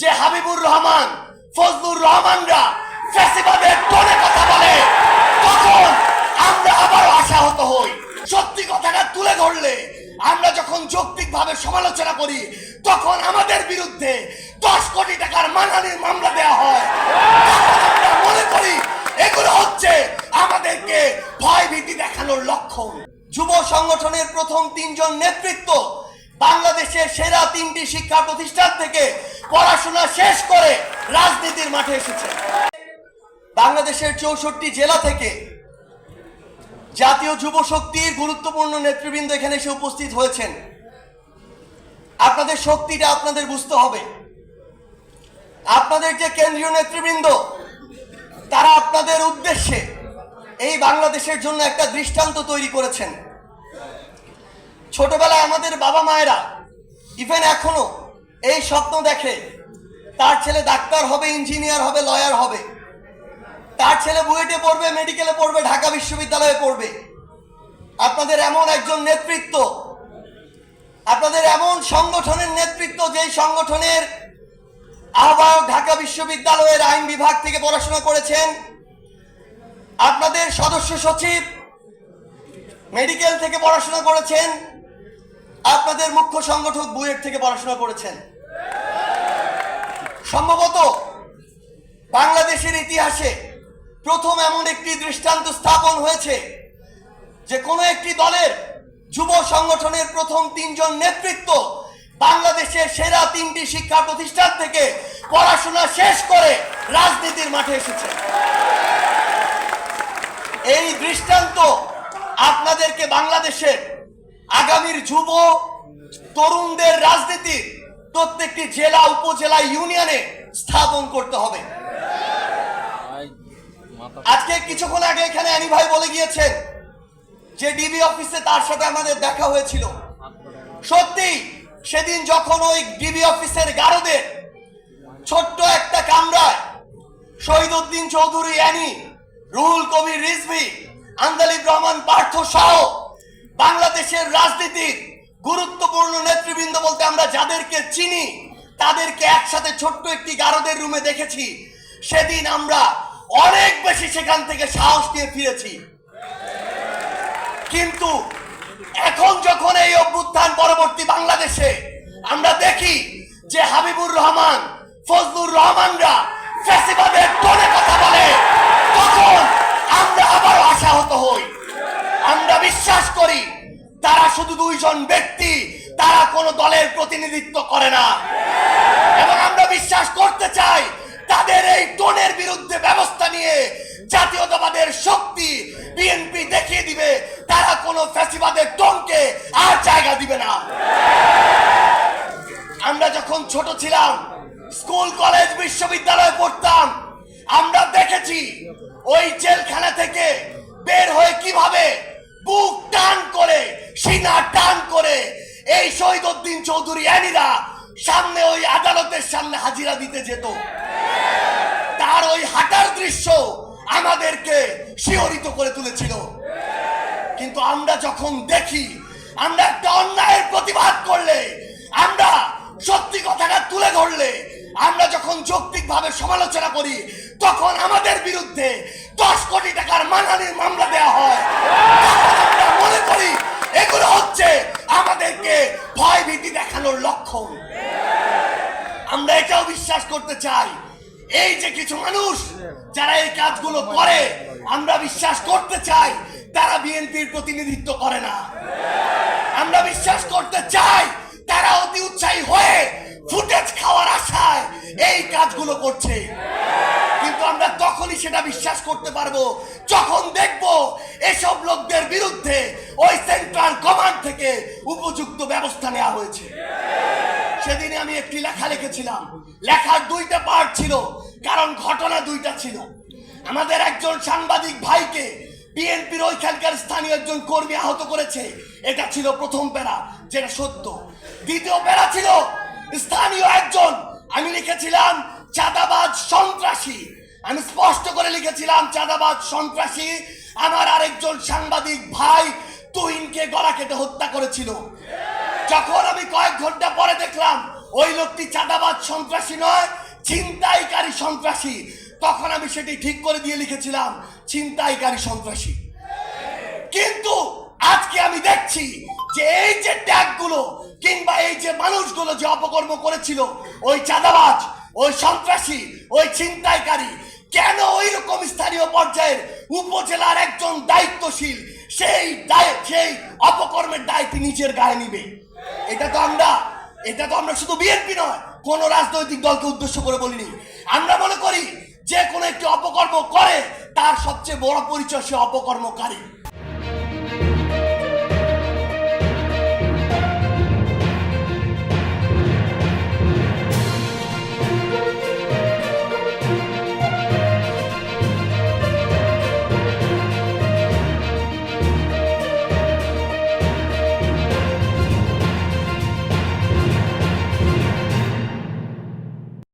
যে হাবিবুর রহমান, ফজলুর রহমানরা ফ্যাসিবাদের টোনে কথা বলে, তখন আমরা আবার আশাহত হই। সত্যি কথাটা তুলে ধরলে, আমরা যখন যৌক্তিকভাবে সমালোচনা করি, তখন আমাদের বিরুদ্ধে দশ কোটি টাকার মানহানির মামলা দেওয়া হয়। আমরা মনে করি এগুলো হচ্ছে আমাদেরকে ভয় ভীতি দেখানোর লক্ষণ। যুব সংগঠনের প্রথম তিনজন নেতৃত্ব বাংলাদেশের সেরা তিনটি শিক্ষা প্রতিষ্ঠান থেকে পড়াশোনা শেষ করে রাজনীতির মাঠে এসেছে। বাংলাদেশের চৌষট্টি জেলা থেকে জাতীয় যুব শক্তির গুরুত্বপূর্ণ নেতৃবৃন্দ এখানে এসে উপস্থিত হয়েছেন। আপনাদের শক্তিটা আপনাদের বুঝতে হবে। আপনাদের যে কেন্দ্রীয় নেতৃবৃন্দ, তারা আপনাদের উদ্দেশ্যে এই বাংলাদেশের জন্য একটা দৃষ্টান্ত তৈরি করেছেন। ছোটবেলায় আমাদের বাবা মায়েরা ইভেন এখনও এই স্বপ্ন দেখে তার ছেলে ডাক্তার হবে, ইঞ্জিনিয়ার হবে, লয়ার হবে। তার ছেলে বুয়েটে পড়বে, মেডিকেলে পড়বে, ঢাকা বিশ্ববিদ্যালয়ে পড়বে। আপনাদের এমন একজন নেতৃত্ব, আপনাদের এমন সংগঠনের নেতৃত্ব, যেই সংগঠনের আহ্বায়ক ঢাকা বিশ্ববিদ্যালয়ের আইন বিভাগ থেকে পড়াশোনা করেছেন, আপনাদের সদস্য সচিব মেডিকেল থেকে পড়াশোনা করেছেন, আপনাদের মুখ্য সংগঠক বুয়েট থেকে পড়াশোনা করেছেন। সম্ভবত বাংলাদেশের ইতিহাসে প্রথম এমন একটি দৃষ্টান্ত স্থাপন হয়েছে যে কোনো একটি দলের যুব সংগঠনের প্রথম তিনজন নেতৃত্ব বাংলাদেশের সেরা তিনটি শিক্ষা প্রতিষ্ঠান থেকে পড়াশোনা শেষ করে রাজনীতির মাঠে এসেছে। এই দৃষ্টান্ত আপনাদেরকে বাংলাদেশের আগামীর যুব তরুণদের রাজনীতির প্রত্যেকটি জেলা উপজেলা ইউনিয়নে স্থাপন করতে হবে। আজকে কিছুক্ষণ আগে এখানে অ্যানি ভাই বলে গিয়েছেন যে ডিবি অফিসে তার সাথে আমাদের দেখা হয়েছিল। সত্যি সেদিন যখন ওই ডিবি অফিসের গারদের ছোট্ট একটা কামরায় শহীদ উদ্দিন চৌধুরী অ্যানি রুহুল কবির রিজভি আন্দালিব রহমান পার্থ সহ বাংলাদেশের রাজনীতির গুরুত্বপূর্ণ নেতৃবৃন্দ বলতে আমরা যাদেরকে চিনি, তাদেরকে একসাথে ছোট্ট একটি গারদের রুমে দেখেছি। সেদিন আমরা অনেক বেশি সেখান থেকে সাহস নিয়ে ফিরেছি। কিন্তু এখন যখন এই অভ্যুত্থান পরবর্তী বাংলাদেশে আমরা দেখি যে হাবিবুর রহমান, ফজলুর রহমানরা ফ্যাসিবাদের কথা বলে, তখন আমরা আবার আশাহত হই। আমরা বিশ্বাস করি তারা শুধু দুইজন ব্যক্তি তারা কোনো দলের প্রতিনিধিত্ব করে না। এবং আমরা বিশ্বাস করতে চাই, তাদের এই টোনের বিরুদ্ধে ব্যবস্থা নিয়ে জাতীয়তাবাদের শক্তি বিএনপি দেখিয়ে দিবে, তারা কোনো ফ্যাসিবাদের টোনকে আর জায়গা দিবে না। আমরা যখন ছোট ছিলাম, স্কুল, কলেজ, বিশ্ববিদ্যালয়ে পড়তাম, আমরা দেখেছি ওই জেলখানা থেকে বের হয়ে কীভাবে এই শহীদ উদ্দিন চৌধুরী অ্যানিরা সামনে ওই আদালতের সামনে হাজিরা দিতে যেত। তার ওই হাঁটার দৃশ্য আমাদেরকে শিহরিত করে তুলেছিল। কিন্তু আমরা যখন দেখি, আমরা একটা অন্যায়ের প্রতিবাদ করলে, আমরা সত্যি কথাটা তুলে ধরলে, আমরা যখন যৌক্তিকভাবে সমালোচনা করি, তখন আমাদের বিরুদ্ধে দশ কোটি টাকার মানহানির মামলা দেওয়া হয়। আমরা মনে করি এগুলো হচ্ছে আমাদেরকে ভয় ভীতি দেখানোর লক্ষণ। আমরা এটাও বিশ্বাস করতে চাই। এই যে কিছু মানুষ যারা এই কাজগুলো করে, আমরা বিশ্বাস করতে চাই, তারা বিএনপির প্রতিনিধিত্ব করে না। আমরা বিশ্বাস করতে চাই, তারা অতি উৎসাহী হয়ে ফুটেজ খাওয়ার আশায় এই কাজগুলো করছে। কিন্তু আমরা তখনই সেটা বিশ্বাস করতে পারব, যখন দেখব এসব লোকদের বিরুদ্ধে ওই সেন্ট্রাল কমান্ড থেকে উপযুক্ত ব্যবস্থা নেওয়া হয়েছে। সেদিনে আমি একটি লেখা লিখেছিলাম। লেখার দুইটা পার্ট ছিল, কারণ ঘটনা দুইটা ছিল। আমাদের একজন সাংবাদিক ভাইকে বিএনপির ওইখানকার স্থানীয় একজন কর্মী আহত করেছে। এটা ছিল প্রথম প্যারা, যেটা সত্য। দ্বিতীয় প্যারা ছিল স্থানীয় একজন, আমি লিখেছিলাম, চাঁদাবাজ সন্ত্রাসী। আমি স্পষ্ট করে লিখেছিলাম, চাঁদাবাজ, সন্ত্রাসী, আমার আরেকজন সাংবাদিক ভাই তুহিনকে গলা কেটে হত্যা করেছিল। যখন আমি কয়েক ঘণ্টা পরে দেখলাম, ওই লোকটি চাঁদাবাজ, সন্ত্রাসী নয়, ছিনতাইকারী সন্ত্রাসী। তখন আমি সেটি ঠিক করে দিয়ে লিখেছিলাম, ছিনতাইকারী সন্ত্রাসী। কিন্তু আজকে আমি দেখছি যে এই যে ট্যাগগুলো কিংবা এই যে মানুষগুলো যে অপকর্ম করেছিল, ওই চাঁদাবাজ, ওই সন্ত্রাসী, ওই ছিনতাইকারী কেন ওইরকম স্থানীয় পর্যায়ের উপজেলার একজন দায়িত্বশীল, সেই দায়, সেই অপকর্মের দায়িত্ব নিজের গায়ে নিবে? এটা তো আমরা, এটা তো আমরা শুধু বিএনপি নয়, কোনো রাজনৈতিক দলকে উদ্দেশ্য করে বলিনি। আমরা মনে করি যে কোনো একটি অপকর্ম করে, তার সবচেয়ে বড় পরিচয় সে অপকর্মকারী।